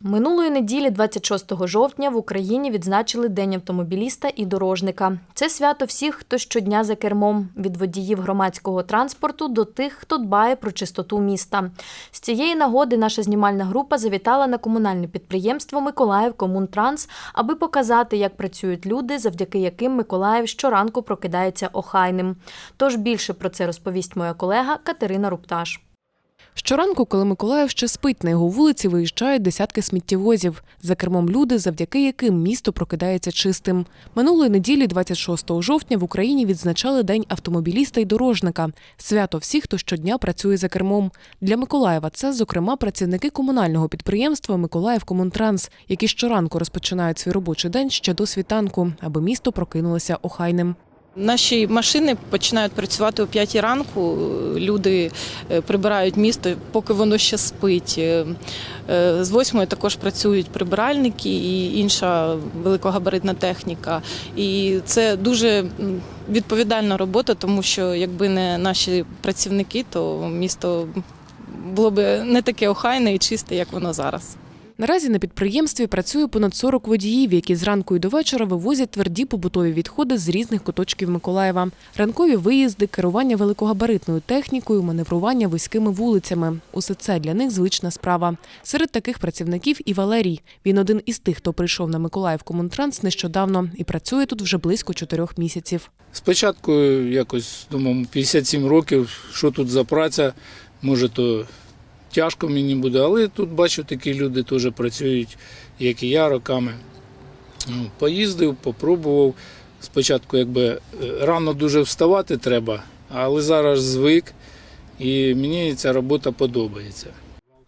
Минулої неділі, 26 жовтня, в Україні відзначили День автомобіліста і дорожника. Це свято всіх, хто щодня за кермом, від водіїв громадського транспорту до тих, хто дбає про чистоту міста. З цієї нагоди наша знімальна група завітала на комунальне підприємство Миколаїв Комунтранс, аби показати, як працюють люди, завдяки яким Миколаїв щоранку прокидається охайним. Тож більше про це розповість моя колега Катерина Рупташ. Щоранку, коли Миколаїв ще спить, на його вулиці виїжджають десятки сміттєвозів. За кермом люди, завдяки яким місто прокидається чистим. Минулої неділі, 26 жовтня, в Україні відзначали День автомобіліста й дорожника. Свято всіх, хто щодня працює за кермом. Для Миколаєва це, зокрема, працівники комунального підприємства Миколаїв Комунтранс, які щоранку розпочинають свій робочий день ще до світанку, аби місто прокинулося охайним. Наші машини починають працювати о 5 ранку. Люди е, прибирають місто, поки воно ще спить. Е, е, З 8 також працюють прибиральники і інша великогабаритна техніка. І це дуже відповідальна робота, тому що якби не наші працівники, то місто було б не таке охайне і чисте, як воно зараз. Наразі на підприємстві працює понад 40 водіїв, які зранку і до вечора вивозять тверді побутові відходи з різних куточків Миколаєва. Ранкові виїзди, керування великогабаритною технікою, маневрування вузькими вулицями. Усе це для них звична справа. Серед таких працівників і Валерій. Він один із тих, хто прийшов на Миколаїв Комунтранс нещодавно і працює тут вже близько чотирьох місяців. Спочатку якось думав, 57 років, що тут за праця, може то тяжко мені буде, але тут бачу, такі люди теж працюють, як і я роками. Ну, Поїздив, попробував. Спочатку якби е, рано дуже вставати треба, але зараз звик і мені ця робота подобається.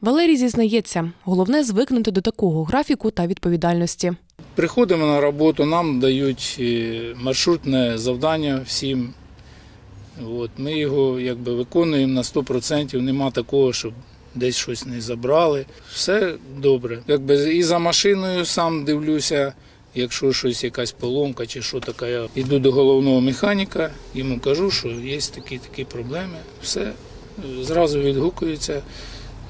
Валерій зізнається, головне звикнути до такого графіку та відповідальності. Приходимо на роботу, нам дають е, маршрутне завдання всім. От, ми його якби виконуємо на 100%, нема такого, щоб десь щось не забрали. Все добре. Якби і за машиною сам дивлюся, якщо щось якась поломка чи що таке, я йду до головного механіка, йому кажу, що є такі такі проблеми. Все зразу відгукуються,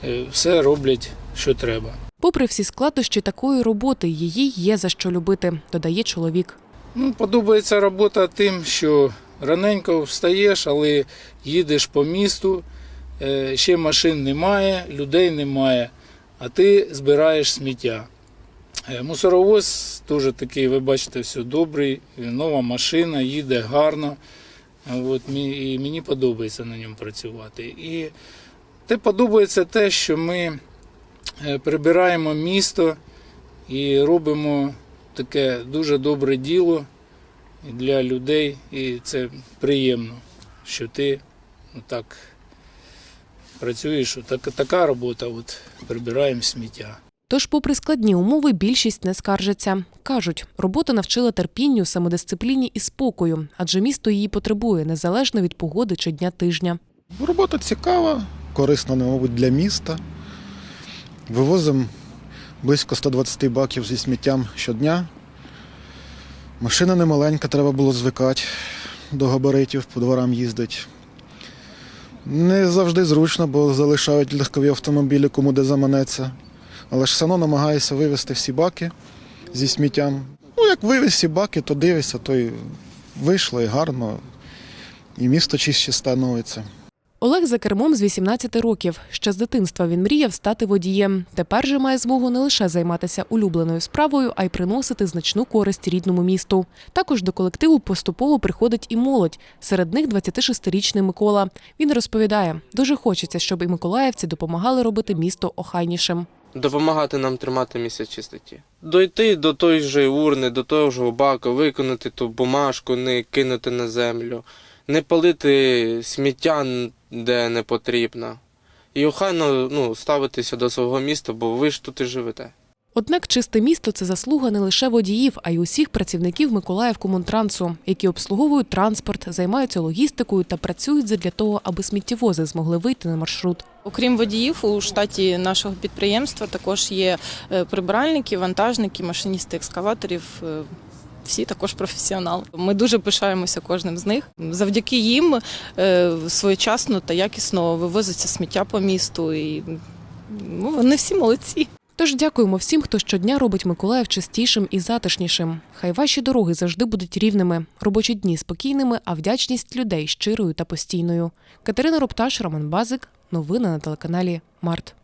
е, все роблять, що треба. Попри всі складнощі такої роботи, її є за що любити, додає чоловік. Ну, подобається робота тим, що раненько встаєш, але їдеш по місту, ще машин немає, людей немає, а ти збираєш сміття. Е, Мусоровоз теж такий, ви бачите, все добрий, нова машина, їде гарно. Е, От, і мені подобається на ньому працювати. І те подобається те, що ми е, прибираємо місто і робимо таке дуже добре діло для людей, і це приємно, що ти так працюєш. Так, така робота, от прибираємо сміття. Тож, попри складні умови, більшість не скаржаться. Кажуть, робота навчила терпінню, самодисципліні і спокою, адже місто її потребує незалежно від погоди чи дня тижня. Робота цікава, корисна, мабуть, для міста. Вивозимо близько 120 баків зі сміттям щодня. Машина не маленька, треба було звикати до габаритів, по дворам їздить. Не завжди зручно, бо залишають легкові автомобілі, кому де заманеться. Але ж все одно намагаюся вивезти всі баки зі сміттям. Ну, як вивез всі баки, то дивишся, то й вийшло і гарно, і місто чище становиться. Олег за кермом з 18 років. Ще з дитинства він мріяв стати водієм. Тепер же має змогу не лише займатися улюбленою справою, а й приносити значну користь рідному місту. Також до колективу поступово приходить і молодь. Серед них 26-річний Микола. Він розповідає, дуже хочеться, щоб і миколаївці допомагали робити місто охайнішим. допомагати нам тримати місце чистоті. Дойти до тої ж урни, до того ж бака, виконати ту бумажку, не кинути на землю, не палити сміття, де не потрібно. І охайно ну, ставитися до свого міста, бо ви ж тут і живете. Однак чисте місто це заслуга не лише водіїв, а й усіх працівників Миколаїв Комунтрансу, які обслуговують транспорт, займаються логістикою та працюють задля того, аби сміттєвози змогли вийти на маршрут. Окрім водіїв, у штаті нашого підприємства також є е, прибиральники, вантажники, машиністи екскаваторів. Всі також професіонали. Ми дуже пишаємося кожним з них. Завдяки їм е, своєчасно та якісно вивозиться сміття по місту. І ну, вони всі молодці. Тож дякуємо всім, хто щодня робить Миколаїв чистішим і затишнішим. Хай ваші дороги завжди будуть рівними, робочі дні спокійними, а вдячність людей щирою та постійною. Катерина Ропташ, Роман Базик. Новини на телеканалі Март.